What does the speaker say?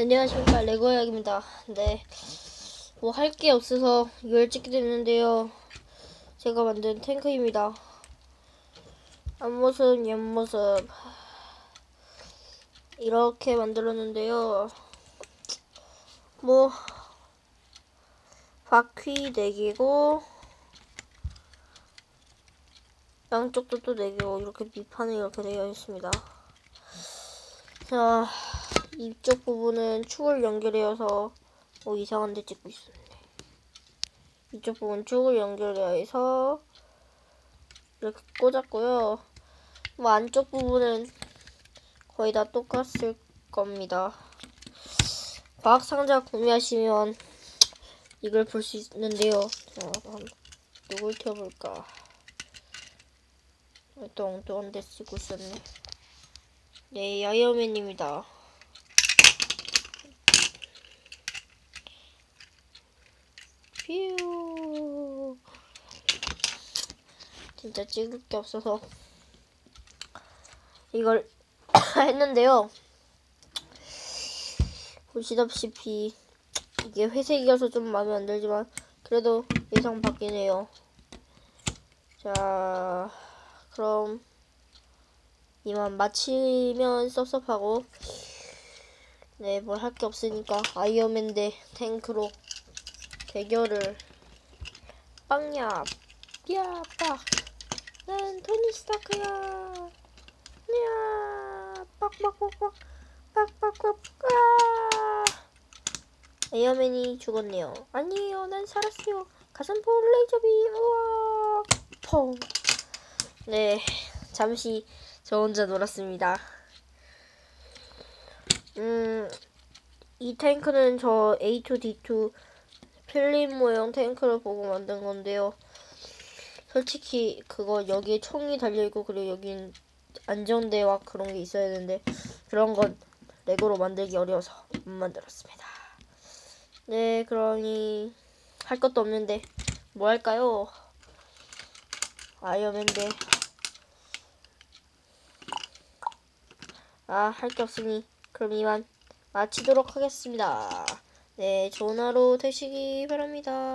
안녕하십니까 레고야입니다. 네, 뭐 할 게 없어서 이걸 찍게 됐는데요. 제가 만든 탱크입니다. 앞모습, 옆모습 이렇게 만들었는데요. 뭐 바퀴 4개고 양쪽도 또 4개고 이렇게 밑판에 이렇게 되어 있습니다. 자, 이쪽 부분은 축을 연결해서 뭐 이상한 데 찍고 있었네. 이쪽 부분 축을 연결해서 이렇게 꽂았고요. 뭐 안쪽 부분은 거의 다 똑같을 겁니다. 과학 상자 구매하시면 이걸 볼 수 있는데요. 자, 한번 누굴 켜볼까? 또 엉뚱한 데 쓰고 있었네. 네, 야이어맨입니다. 휴. 진짜 찍을 게 없어서 이걸 했는데요. 보시다시피 이게 회색이어서 좀 마음에 안 들지만 그래도 예상 밖이네요. 자, 그럼 이만 마치면 섭섭하고 네, 뭘 할 게 없으니까 아이언맨 대 탱크로 대결을. 빵야 삐아빡 난 토니 스타크야. 야 빡빡빡빡 빡빡빡 아 아이언맨이 죽었네요. 아니에요 난 살았어요. 가슴포 레이저빔 우와. 펑네 잠시 저 혼자 놀았습니다. 음, 이 탱크는 저 A2D2 필름 모형 탱크를 보고 만든 건데요. 솔직히 그거 여기에 총이 달려있고 그리고 여긴 안전대와 그런 게 있어야 되는데 그런 건 레고로 만들기 어려워서 못 만들었습니다. 네, 그러니 할 것도 없는데 뭐 할까요? 아이언맨데 아, 할 게 없으니 그럼 이만 마치도록 하겠습니다. 네, 하루 되시기 바랍니다.